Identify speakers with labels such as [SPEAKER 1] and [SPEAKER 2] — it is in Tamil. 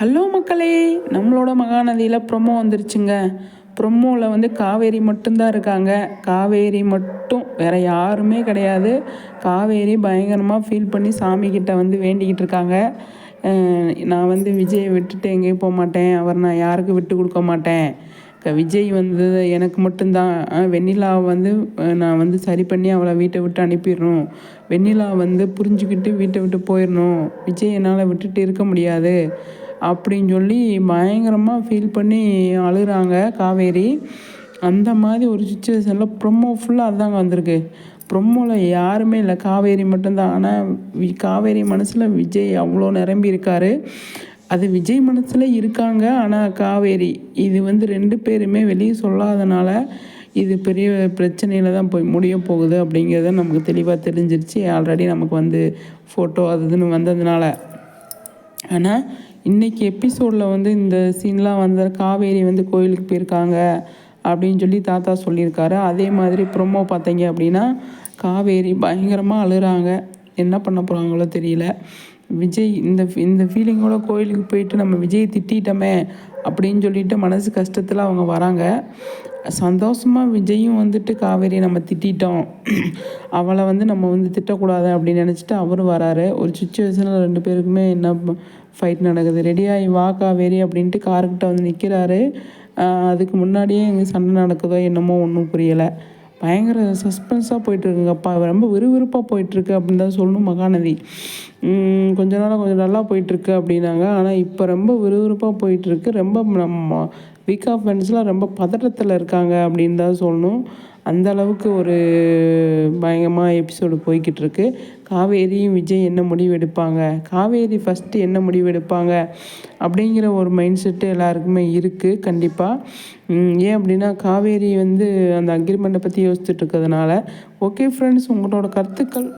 [SPEAKER 1] ஹலோ மக்களே நம்மளோட மகாநதியில் ப்ரொமோ வந்துருச்சுங்க. ப்ரொமோவில் வந்து காவேரி மட்டும்தான் இருக்காங்க. காவேரி மட்டும் வேறு யாருமே கிடையாது. காவேரி பயங்கரமாக ஃபீல் பண்ணி சாமிக்கிட்ட வந்து வேண்டிக்கிட்டு இருக்காங்க. நான் வந்து விஜயை விட்டுட்டு எங்கேயும் போக மாட்டேன். அவர் நான் யாருக்கும் விட்டு கொடுக்க மாட்டேன். விஜய் வந்து எனக்கு மட்டும்தான். வெண்ணிலாவை வந்து நான் வந்து சரி பண்ணி அவளை வீட்டை விட்டு அனுப்பிடணும். வெண்ணிலா வந்து புரிஞ்சுக்கிட்டு வீட்டை விட்டு போயிடணும். விஜய் என்னால் விட்டுட்டு இருக்க முடியாது. அப்படின்னு சொல்லி பயங்கரமாக ஃபீல் பண்ணி அழுகிறாங்க காவேரி. அந்த மாதிரி ஒரு சுச்சுவேஷனில் ப்ரொமோ ஃபுல்லாக அதுதாங்க வந்திருக்கு. ப்ரொமோவில் யாருமே இல்லை. காவேரி மட்டும்தான். ஆனால் காவேரி மனசில் விஜய் அவ்வளோ நிரம்பி இருக்கார். அது விஜய் மனசில் இருக்காங்க. ஆனால் காவேரி இது வந்து ரெண்டு பேருமே வெளியே சொல்லாதனால இது பெரிய பிரச்சனையில் தான் போய் முடிய போகுது அப்படிங்கிறத நமக்கு தெளிவாக தெரிஞ்சிருச்சு. ஆல்ரெடி நமக்கு வந்து ஃபோட்டோ அது இதுன்னு வந்ததுனால. ஆனால் இன்றைக்கி எபிசோடில் வந்து இந்த சீன்லாம் வந்து காவேரி வந்து கோயிலுக்கு போயிருக்காங்க அப்படின்னு சொல்லி தாத்தா சொல்லியிருக்காரு. அதே மாதிரி ப்ரொமோ பார்த்தீங்க அப்படின்னா காவேரி பயங்கரமாக அழுகிறாங்க என்ன பண்ண போகிறாங்களோ தெரியல. விஜய் இந்த இந்த ஃபீலிங்கோட கோயிலுக்கு போயிட்டு நம்ம விஜய் திட்டமே அப்படின்னு சொல்லிட்டு மனசு கஷ்டத்தில் அவங்க வராங்க. சந்தோஷமாக விஜயும் வந்துட்டு காவேரி நம்ம திட்டோம் அவளை வந்து நம்ம வந்து திட்டக்கூடாது அப்படின்னு நினச்சிட்டு அவரும் வராரு. ஒரு சுச்சுவேஷனில் ரெண்டு பேருக்குமே என்ன ஃபைட் நடக்குது? ரெடியாகி வா காவேரி அப்படின்ட்டு காருக்கிட்ட வந்து நிற்கிறாரு அதுக்கு முன்னாடியே எங்கள் சண்டை நடக்குதோ என்னமோ ஒன்றும் புரியலை. பயங்கர சஸ்பென்ஸாக போயிட்டுருக்குங்கப்பா. ரொம்ப விறுவிறுப்பாக போயிட்டுருக்கு அப்படின்னு தான் சொல்லணும் மகாநதி. கொஞ்ச நாளாக கொஞ்சம் நல்லா போயிட்டுருக்கு அப்படின்னாங்க. ஆனால் இப்போ ரொம்ப விறுவிறுப்பாக போயிட்டுருக்கு. ரொம்ப நம்ம வீக் ஆஃப் ஃப்ரெண்ட்ஸ்லாம் ரொம்ப பதட்டத்தில் இருக்காங்க அப்படின்னு தான் சொல்லணும். அந்த அளவுக்கு ஒரு பயங்கரமாக எபிசோடு போய்கிட்டு இருக்கு காவேரியும் விஜய் என்ன முடிவு எடுப்பாங்க? காவேரி ஃபஸ்ட்டு என்ன முடிவு எடுப்பாங்க? அப்படிங்கிற ஒரு மைண்ட் செட்டு எல்லாருக்குமே இருக்குது கண்டிப்பாக ஏன் அப்படின்னா காவேரி வந்து அந்த அக்ரிமெண்ட்டை பற்றி யோசிச்சுட்டு இருக்கிறதுனால. ஓகே ஃப்ரெண்ட்ஸ் உங்களோட கருத்துக்கள்?